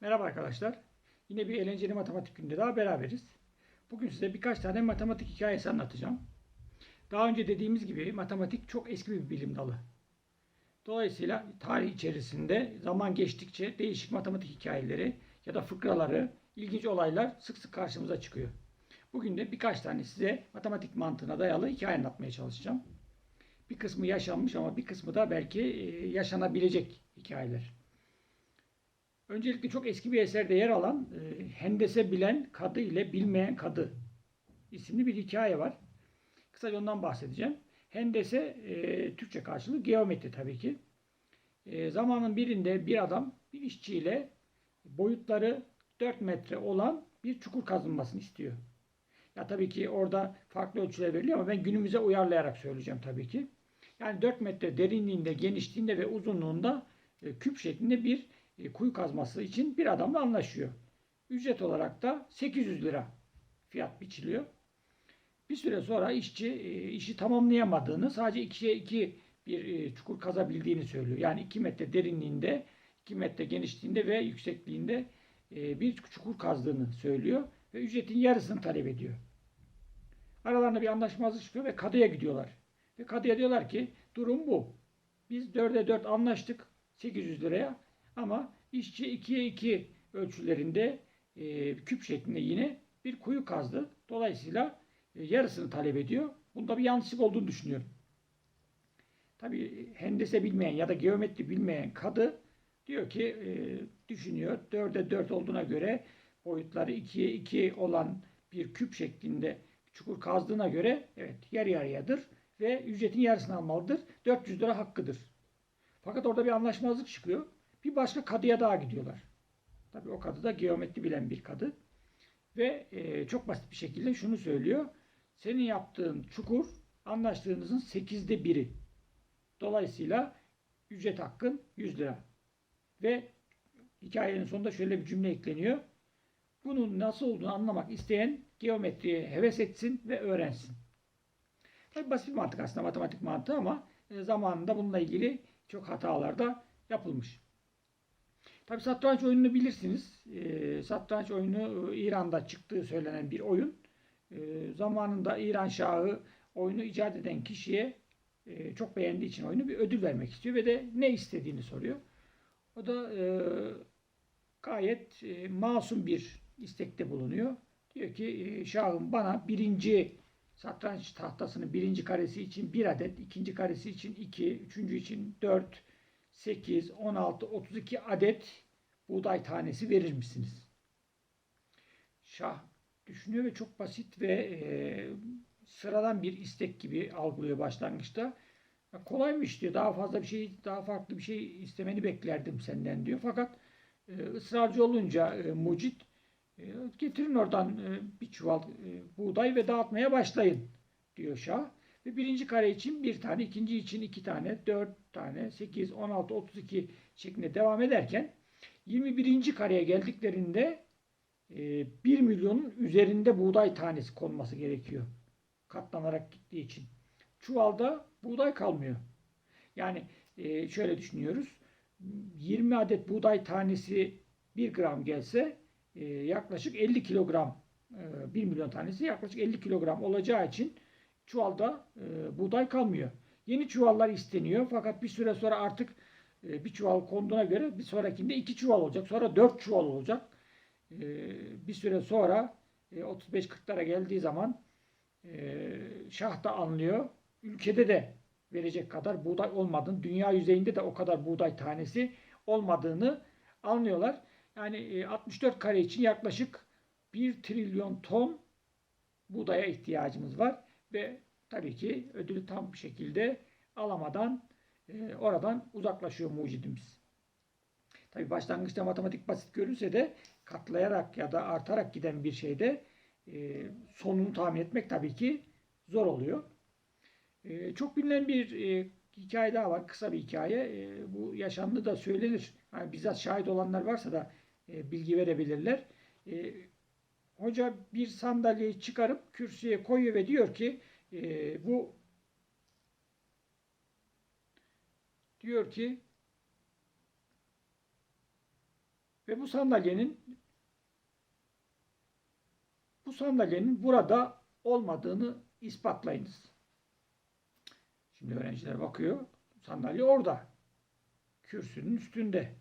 Merhaba arkadaşlar. Yine bir eğlenceli matematik günde daha beraberiz. Bugün size birkaç tane matematik hikayesi anlatacağım. Daha önce dediğimiz gibi matematik çok eski bir bilim dalı. Dolayısıyla tarih içerisinde zaman geçtikçe değişik matematik hikayeleri ya da fıkraları, ilginç olaylar sık sık karşımıza çıkıyor. Bugün de birkaç tane size matematik mantığına dayalı hikaye anlatmaya çalışacağım. Bir kısmı yaşanmış ama bir kısmı da belki yaşanabilecek hikayeler. Öncelikle çok eski bir eserde yer alan e, Hendese Bilen Kadı ile Bilmeyen Kadı isimli bir hikaye var. Kısaca ondan bahsedeceğim. Hendese e, Türkçe karşılığı geometri tabii ki. E, zamanın birinde bir adam bir işçiyle boyutları 4 metre olan bir çukur kazınmasını istiyor. Ya tabii ki orada farklı ölçüler veriliyor ama ben günümüze uyarlayarak söyleyeceğim tabii ki. Yani 4 metre derinliğinde, genişliğinde ve uzunluğunda e, küp şeklinde bir kuyu kazması için bir adamla anlaşıyor. Ücret olarak da 800 lira fiyat biçiliyor. Bir süre sonra işçi e, işi tamamlayamadığını, sadece 2'ye 2 bir e, çukur kazabildiğini söylüyor. Yani 2 metre derinliğinde, 2 metre genişliğinde ve yüksekliğinde e, bir çukur kazdığını söylüyor ve ücretin yarısını talep ediyor. Aralarında bir anlaşmazlık çıkıyor ve kadıya gidiyorlar. Ve kadıya diyorlar ki durum bu. Biz 4'e 4 anlaştık 800 liraya ama işçi 2'ye 2 ölçülerinde e, küp şeklinde yine bir kuyu kazdı. Dolayısıyla e, yarısını talep ediyor. Bunda bir yanlışlık olduğunu düşünüyorum. Tabii hendese bilmeyen ya da geometri bilmeyen kadı diyor ki e, düşünüyor 4'e 4 olduğuna göre boyutları 2'ye 2 olan bir küp şeklinde çukur kazdığına göre evet yarı yarıyadır ve ücretin yarısını almalıdır. 400 lira hakkıdır. Fakat orada bir anlaşmazlık çıkıyor. Bir başka kadıya daha gidiyorlar. Tabii o kadı da geometri bilen bir kadı. Ve e, çok basit bir şekilde şunu söylüyor. Senin yaptığın çukur anlaştığınızın 8'de biri. Dolayısıyla ücret hakkın 100 lira. Ve hikayenin sonunda şöyle bir cümle ekleniyor. Bunun nasıl olduğunu anlamak isteyen geometriye heves etsin ve öğrensin. Tabii basit bir mantık aslında matematik mantığı ama e, zamanında bununla ilgili çok hatalar da yapılmış. Tabii satranç oyununu bilirsiniz. E, satranç oyunu e, İran'da çıktığı söylenen bir oyun. E, zamanında İran Şahı oyunu icat eden kişiye e, çok beğendiği için oyunu bir ödül vermek istiyor ve de ne istediğini soruyor. O da e, gayet e, masum bir istekte bulunuyor. Diyor ki e, Şahım bana birinci satranç tahtasının birinci karesi için bir adet, ikinci karesi için iki, üçüncü için dört, 8, 16, 32 adet buğday tanesi verir misiniz? Şah düşünüyor ve çok basit ve e, sıradan bir istek gibi algılıyor başlangıçta. Ya kolaymış diyor. Daha fazla bir şey, daha farklı bir şey istemeni beklerdim senden diyor. Fakat e, ısrarcı olunca e, mucit e, getirin oradan e, bir çuval e, buğday ve dağıtmaya başlayın diyor Şah. Ve birinci kare için bir tane, ikinci için iki tane, dört tane, sekiz, on altı, otuz iki şeklinde devam ederken 21. kareye geldiklerinde e, 1 milyonun üzerinde buğday tanesi konması gerekiyor. Katlanarak gittiği için. Çuvalda buğday kalmıyor. Yani e, şöyle düşünüyoruz. 20 adet buğday tanesi 1 gram gelse e, yaklaşık 50 kilogram e, 1 milyon tanesi yaklaşık 50 kilogram olacağı için çuvalda e, buğday kalmıyor. Yeni çuvallar isteniyor fakat bir süre sonra artık e, bir çuval konduğuna göre bir sonrakinde iki çuval olacak. Sonra dört çuval olacak. E, bir süre sonra e, 35-40'lara geldiği zaman e, şah da anlıyor. Ülkede de verecek kadar buğday olmadığını, dünya yüzeyinde de o kadar buğday tanesi olmadığını anlıyorlar. Yani e, 64 kare için yaklaşık 1 trilyon ton buğdaya ihtiyacımız var ve tabii ki ödülü tam bir şekilde alamadan e, oradan uzaklaşıyor mucidimiz. Tabii başlangıçta matematik basit görünse de katlayarak ya da artarak giden bir şeyde e, sonunu tahmin etmek tabii ki zor oluyor. E, çok bilinen bir e, hikaye daha var. Kısa bir hikaye. E, bu yaşandı da söylenir. Yani bizzat şahit olanlar varsa da e, bilgi verebilirler. E, hoca bir sandalyeyi çıkarıp kürsüye koyuyor ve diyor ki e, bu diyor ki Ve bu sandalyenin bu sandalyenin burada olmadığını ispatlayınız. Şimdi öğrenciler bakıyor. Sandalye orada. Kürsünün üstünde.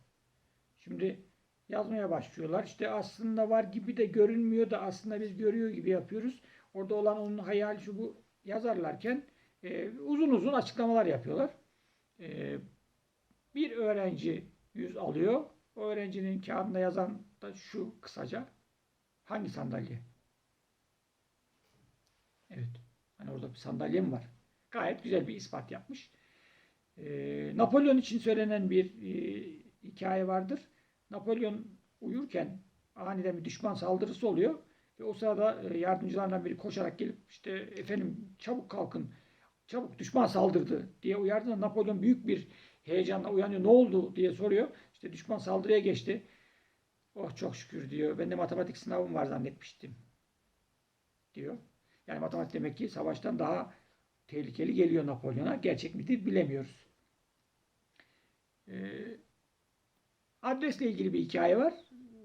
Şimdi yazmaya başlıyorlar. İşte aslında var gibi de görünmüyor da aslında biz görüyor gibi yapıyoruz. Orada olan onun hayal şu bu yazarlarken e, uzun uzun açıklamalar yapıyorlar. E, bir öğrenci 100 alıyor. O öğrencinin kağıdında yazan da şu kısaca. Hangi sandalye? Evet. Hani orada bir sandalye mi var? Gayet güzel bir ispat yapmış. Ee, Napolyon için söylenen bir e, hikaye vardır. Napolyon uyurken aniden bir düşman saldırısı oluyor ve o sırada e, yardımcılarından biri koşarak gelip işte efendim çabuk kalkın, çabuk düşman saldırdı diye uyardığında Napolyon büyük bir heyecanla uyanıyor. Ne oldu diye soruyor. İşte düşman saldırıya geçti. Oh çok şükür diyor. Ben de matematik sınavım var zannetmiştim diyor. Yani matematik demek ki savaştan daha tehlikeli geliyor Napolyon'a. Gerçek midir bilemiyoruz. Ee, adresle ilgili bir hikaye var.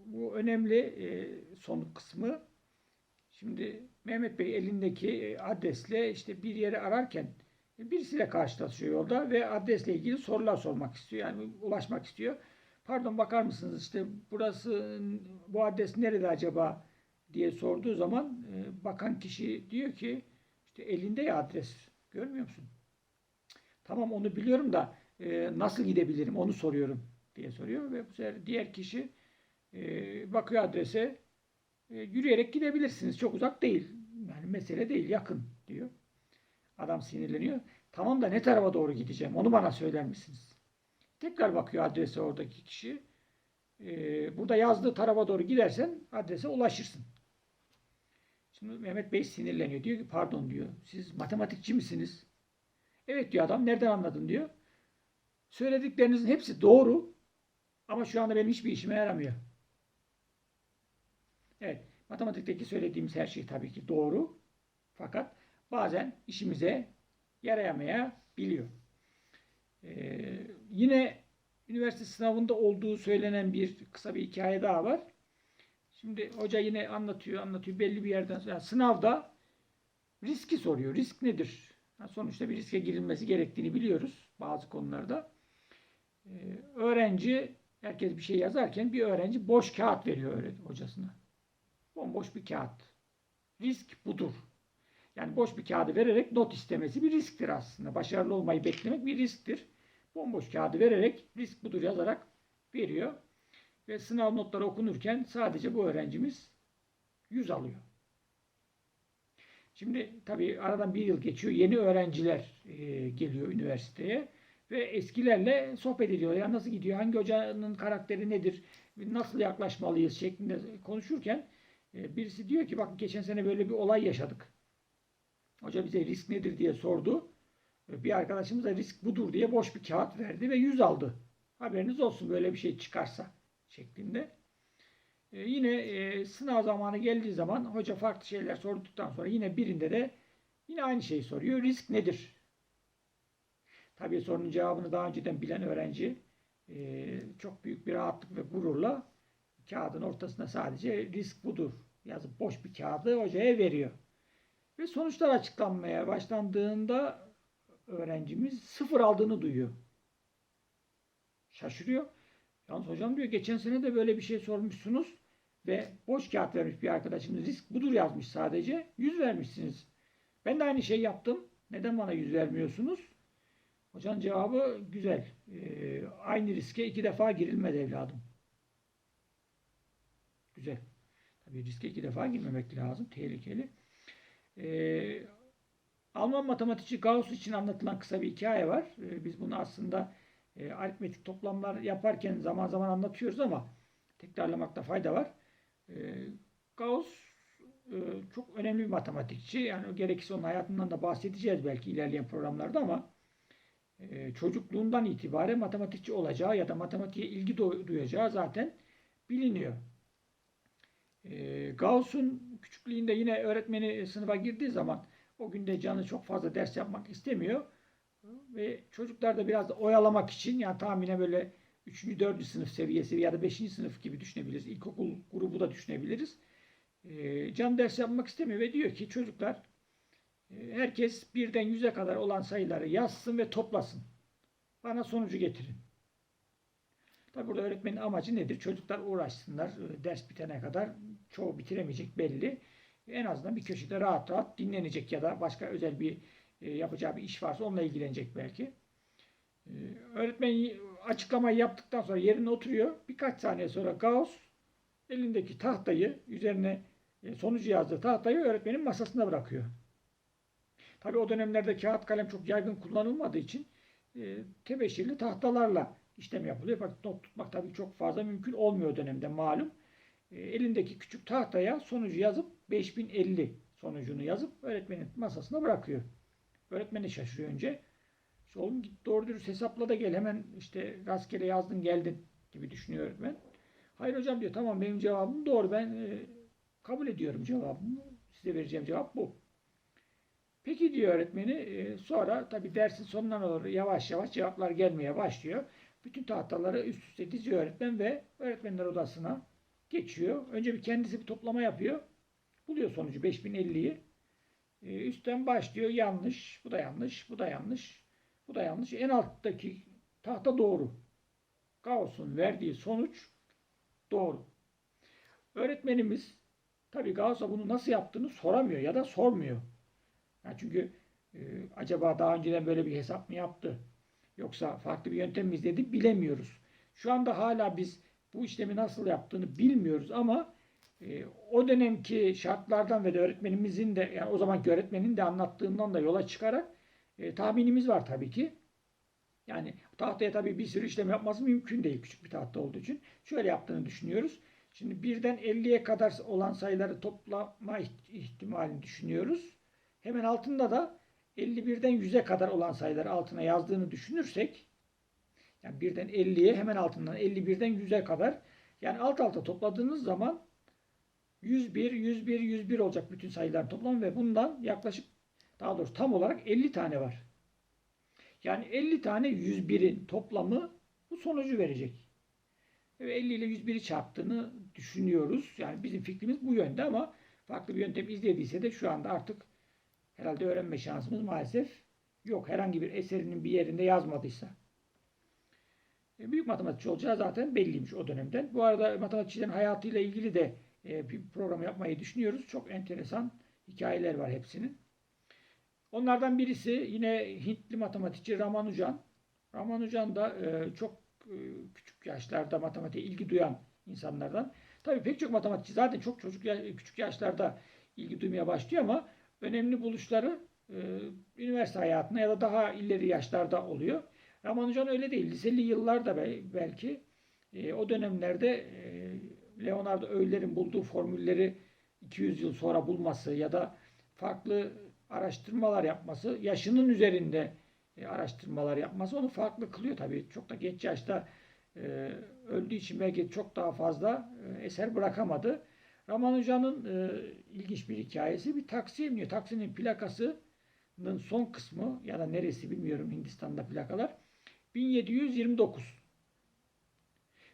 Bu önemli e, son kısmı. Şimdi Mehmet Bey elindeki e, adresle işte bir yeri ararken birisiyle karşılaşıyor yolda ve adresle ilgili sorular sormak istiyor. Yani ulaşmak istiyor. Pardon bakar mısınız işte burası bu adres nerede acaba diye sorduğu zaman e, bakan kişi diyor ki işte elinde ya adres görmüyor musun? Tamam onu biliyorum da e, nasıl gidebilirim onu soruyorum diye soruyor ve bu sefer diğer kişi e, bakıyor adrese e, yürüyerek gidebilirsiniz çok uzak değil yani mesele değil yakın diyor. Adam sinirleniyor. Tamam da ne tarafa doğru gideceğim onu bana söyler misiniz? Tekrar bakıyor adrese oradaki kişi. E, burada yazdığı tarafa doğru gidersen adrese ulaşırsın. Şimdi Mehmet Bey sinirleniyor. Diyor ki pardon diyor. Siz matematikçi misiniz? Evet diyor adam. Nereden anladın diyor. Söylediklerinizin hepsi doğru. Ama şu anda benim hiçbir işime yaramıyor. Evet. Matematikteki söylediğimiz her şey tabii ki doğru. Fakat bazen işimize yarayamayabiliyor. Ee, yine üniversite sınavında olduğu söylenen bir kısa bir hikaye daha var. Şimdi hoca yine anlatıyor, anlatıyor belli bir yerden sonra. Yani sınavda riski soruyor. Risk nedir? Yani sonuçta bir riske girilmesi gerektiğini biliyoruz bazı konularda. Ee, öğrenci, herkes bir şey yazarken bir öğrenci boş kağıt veriyor hocasına. Bomboş bir kağıt. Risk budur. Yani boş bir kağıdı vererek not istemesi bir risktir aslında. Başarılı olmayı beklemek bir risktir. Bomboş kağıdı vererek risk budur yazarak veriyor. Ve sınav notları okunurken sadece bu öğrencimiz 100 alıyor. Şimdi tabii aradan bir yıl geçiyor. Yeni öğrenciler e, geliyor üniversiteye ve eskilerle sohbet ediyor. Ya nasıl gidiyor? Hangi hocanın karakteri nedir? Nasıl yaklaşmalıyız şeklinde konuşurken birisi diyor ki bak geçen sene böyle bir olay yaşadık. Hoca bize risk nedir diye sordu. Bir arkadaşımız da risk budur diye boş bir kağıt verdi ve 100 aldı. Haberiniz olsun böyle bir şey çıkarsa şeklinde. Ee, yine e, sınav zamanı geldiği zaman hoca farklı şeyler sorduktan sonra yine birinde de yine aynı şeyi soruyor. Risk nedir? Tabii sorunun cevabını daha önceden bilen öğrenci e, çok büyük bir rahatlık ve gururla kağıdın ortasına sadece risk budur yazıp boş bir kağıdı hocaya veriyor. Ve sonuçlar açıklanmaya başlandığında öğrencimiz sıfır aldığını duyuyor. Şaşırıyor. Yalnız hocam diyor geçen sene de böyle bir şey sormuşsunuz ve boş kağıt vermiş bir arkadaşımız risk budur yazmış sadece. Yüz vermişsiniz. Ben de aynı şey yaptım. Neden bana yüz vermiyorsunuz? Hocanın cevabı güzel. Ee, aynı riske iki defa girilmez evladım. Güzel. Tabii riske iki defa girmemek lazım. Tehlikeli. Ee, Alman matematikçi Gauss için anlatılan kısa bir hikaye var. Ee, biz bunu aslında e, aritmetik toplamlar yaparken zaman zaman anlatıyoruz ama tekrarlamakta fayda var. E, Gauss e, çok önemli bir matematikçi. Yani gerekirse onun hayatından da bahsedeceğiz belki ilerleyen programlarda ama e, çocukluğundan itibaren matematikçi olacağı ya da matematiğe ilgi duyacağı zaten biliniyor. E, Gauss'un küçüklüğünde yine öğretmeni sınıfa girdiği zaman o günde canı çok fazla ders yapmak istemiyor ve çocuklar da biraz oyalamak için yani tahmine böyle 3. 4. sınıf seviyesi ya da 5. sınıf gibi düşünebiliriz. İlkokul grubu da düşünebiliriz. E, can ders yapmak istemiyor ve diyor ki çocuklar e, herkes birden 100'e kadar olan sayıları yazsın ve toplasın. Bana sonucu getirin. Tabi burada öğretmenin amacı nedir? Çocuklar uğraşsınlar e, ders bitene kadar. Çoğu bitiremeyecek belli. En azından bir köşede rahat rahat dinlenecek ya da başka özel bir e, yapacağı bir iş varsa onunla ilgilenecek belki. E, öğretmen açıklamayı yaptıktan sonra yerine oturuyor. Birkaç saniye sonra Gauss elindeki tahtayı üzerine sonucu yazdığı tahtayı öğretmenin masasına bırakıyor. Tabi o dönemlerde kağıt kalem çok yaygın kullanılmadığı için tebeşirli tahtalarla işlem yapılıyor. Fakat not tutmak tabii çok fazla mümkün olmuyor dönemde malum. E, elindeki küçük tahtaya sonucu yazıp 5050 sonucunu yazıp öğretmenin masasına bırakıyor. Öğretmen de şaşırıyor önce. İşte oğlum git doğru dürüst hesapla da gel hemen işte rastgele yazdın geldin gibi düşünüyor öğretmen. Hayır hocam diyor tamam benim cevabım doğru ben e, kabul ediyorum cevabımı. Size vereceğim cevap bu. Peki diyor öğretmeni. E, sonra tabi dersin sonuna doğru yavaş yavaş cevaplar gelmeye başlıyor. Bütün tahtaları üst üste diziyor öğretmen ve öğretmenler odasına geçiyor. Önce bir kendisi bir toplama yapıyor. Buluyor sonucu 5050'yi. E, üstten başlıyor. Yanlış, bu da yanlış, bu da yanlış, bu da yanlış. En alttaki tahta doğru. Gauss'un verdiği sonuç doğru. Öğretmenimiz tabi Gauss'a bunu nasıl yaptığını soramıyor ya da sormuyor. Yani çünkü e, acaba daha önceden böyle bir hesap mı yaptı? Yoksa farklı bir yöntem mi izledi bilemiyoruz. Şu anda hala biz bu işlemi nasıl yaptığını bilmiyoruz ama e, o dönemki şartlardan ve de öğretmenimizin de yani o zamanki öğretmenin de anlattığından da yola çıkarak e, tahminimiz var tabii ki. Yani tahtaya tabii bir sürü işlem yapması mümkün değil küçük bir tahta olduğu için. Şöyle yaptığını düşünüyoruz. Şimdi birden 50'ye kadar olan sayıları toplama ihtimalini düşünüyoruz. Hemen altında da 51'den 100'e kadar olan sayıları altına yazdığını düşünürsek yani birden 50'ye hemen altından 51'den 100'e kadar yani alt alta topladığınız zaman 101, 101, 101 olacak bütün sayıların toplamı ve bundan yaklaşık daha doğrusu tam olarak 50 tane var. Yani 50 tane 101'in toplamı bu sonucu verecek. Ve 50 ile 101'i çarptığını düşünüyoruz. Yani bizim fikrimiz bu yönde ama farklı bir yöntem izlediyse de şu anda artık herhalde öğrenme şansımız maalesef yok. Herhangi bir eserinin bir yerinde yazmadıysa. E, büyük matematikçi olacağı zaten belliymiş o dönemden. Bu arada matematikçilerin hayatıyla ilgili de e, bir program yapmayı düşünüyoruz. Çok enteresan hikayeler var hepsinin. Onlardan birisi yine Hintli matematikçi Ramanujan. Ramanujan da e, çok küçük yaşlarda matematiğe ilgi duyan insanlardan. Tabii pek çok matematikçi zaten çok çocuk küçük yaşlarda ilgi duymaya başlıyor ama önemli buluşları e, üniversite hayatında ya da daha ileri yaşlarda oluyor. Ramanujan öyle değil. Liseli yıllarda belki e, o dönemlerde e, Leonardo Euler'in bulduğu formülleri 200 yıl sonra bulması ya da farklı araştırmalar yapması, yaşının üzerinde e, araştırmalar yapması onu farklı kılıyor tabii. Çok da genç yaşta e, öldüğü için belki çok daha fazla e, eser bırakamadı. Ramanujan'ın e, ilginç bir hikayesi bir taksiye biniyor. Taksinin plakasının son kısmı ya da neresi bilmiyorum Hindistan'da plakalar 1729.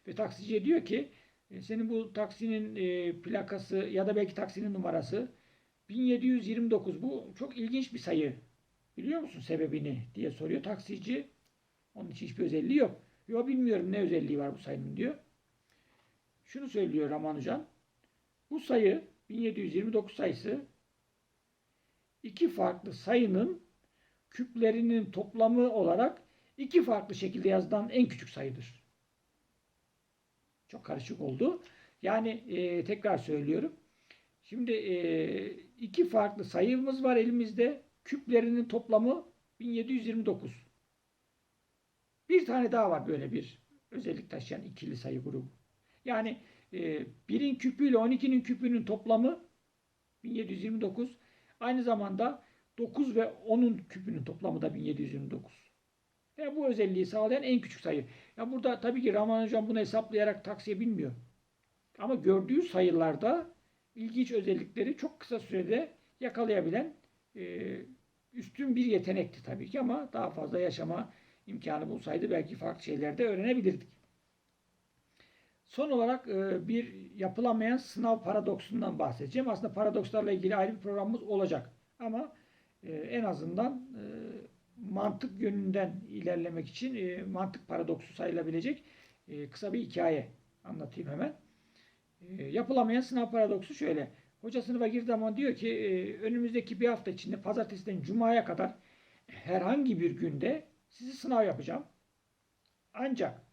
Ve taksiciye diyor ki e, senin bu taksinin e, plakası ya da belki taksinin numarası 1729. Bu çok ilginç bir sayı. Biliyor musun sebebini diye soruyor taksici. Onun için hiçbir özelliği yok. Yok bilmiyorum ne özelliği var bu sayının diyor. Şunu söylüyor Ramanujan. Bu sayı 1729 sayısı iki farklı sayının küplerinin toplamı olarak iki farklı şekilde yazılan en küçük sayıdır. Çok karışık oldu. Yani e, tekrar söylüyorum. Şimdi e, iki farklı sayımız var elimizde. Küplerinin toplamı 1729. Bir tane daha var böyle bir özellik taşıyan ikili sayı grubu. Yani e, birin küpü ile 12'nin küpünün toplamı 1729. Aynı zamanda 9 ve 10'un küpünün toplamı da 1729. Yani bu özelliği sağlayan en küçük sayı. Ya burada tabii ki Ramanujan bunu hesaplayarak taksiye binmiyor. Ama gördüğü sayılarda ilginç özellikleri çok kısa sürede yakalayabilen e, üstün bir yetenekti tabii ki ama daha fazla yaşama imkanı bulsaydı belki farklı şeyler de öğrenebilirdik. Son olarak e, bir yapılamayan sınav paradoksundan bahsedeceğim. Aslında paradokslarla ilgili ayrı bir programımız olacak. Ama e, en azından e, mantık yönünden ilerlemek için mantık paradoksu sayılabilecek kısa bir hikaye anlatayım hemen. Yapılamayan sınav paradoksu şöyle. Hoca sınıfa girdiği zaman diyor ki önümüzdeki bir hafta içinde pazartesiden cumaya kadar herhangi bir günde sizi sınav yapacağım. Ancak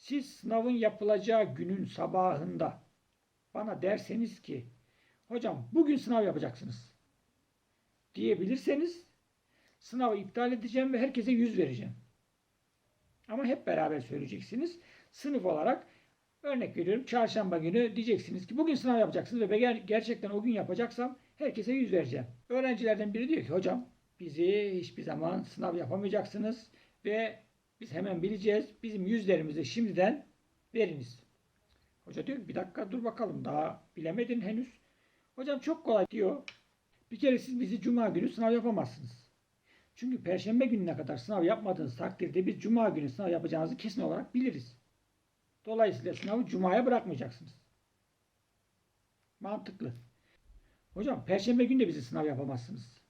siz sınavın yapılacağı günün sabahında bana derseniz ki hocam bugün sınav yapacaksınız diyebilirseniz sınavı iptal edeceğim ve herkese yüz vereceğim. Ama hep beraber söyleyeceksiniz. Sınıf olarak örnek veriyorum çarşamba günü diyeceksiniz ki bugün sınav yapacaksınız ve ben ger- gerçekten o gün yapacaksam herkese yüz vereceğim. Öğrencilerden biri diyor ki hocam bizi hiçbir zaman sınav yapamayacaksınız ve biz hemen bileceğiz. Bizim yüzlerimizi şimdiden veriniz. Hoca diyor ki bir dakika dur bakalım daha bilemedin henüz. Hocam çok kolay diyor. Bir kere siz bizi cuma günü sınav yapamazsınız. Çünkü perşembe gününe kadar sınav yapmadığınız takdirde biz cuma günü sınav yapacağınızı kesin olarak biliriz. Dolayısıyla sınavı cumaya bırakmayacaksınız. Mantıklı. Hocam perşembe günü de bizi sınav yapamazsınız.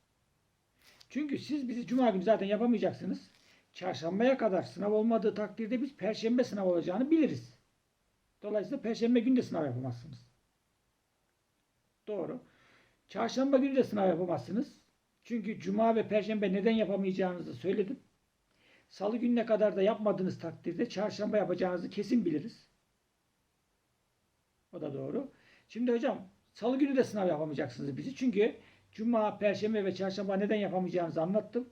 Çünkü siz bizi cuma günü zaten yapamayacaksınız. Çarşambaya kadar sınav olmadığı takdirde biz perşembe sınav olacağını biliriz. Dolayısıyla perşembe günü de sınav yapamazsınız. Doğru. Çarşamba günü de sınav yapamazsınız. Çünkü cuma ve perşembe neden yapamayacağınızı söyledim. Salı gününe kadar da yapmadığınız takdirde çarşamba yapacağınızı kesin biliriz. O da doğru. Şimdi hocam salı günü de sınav yapamayacaksınız bizi. Çünkü cuma, perşembe ve çarşamba neden yapamayacağınızı anlattım.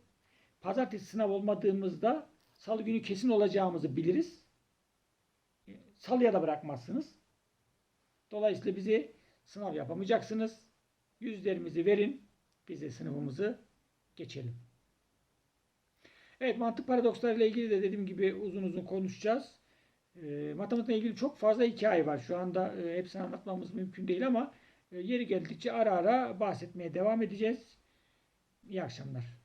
Pazartesi sınav olmadığımızda salı günü kesin olacağımızı biliriz. E, Salıya da bırakmazsınız. Dolayısıyla bizi sınav yapamayacaksınız. Yüzlerimizi verin. Biz de sınıfımızı geçelim. Evet mantık paradokslarıyla ilgili de dediğim gibi uzun uzun konuşacağız. E, matematikle ilgili çok fazla hikaye var. Şu anda e, hepsini anlatmamız mümkün değil ama e, yeri geldikçe ara ara bahsetmeye devam edeceğiz. İyi akşamlar.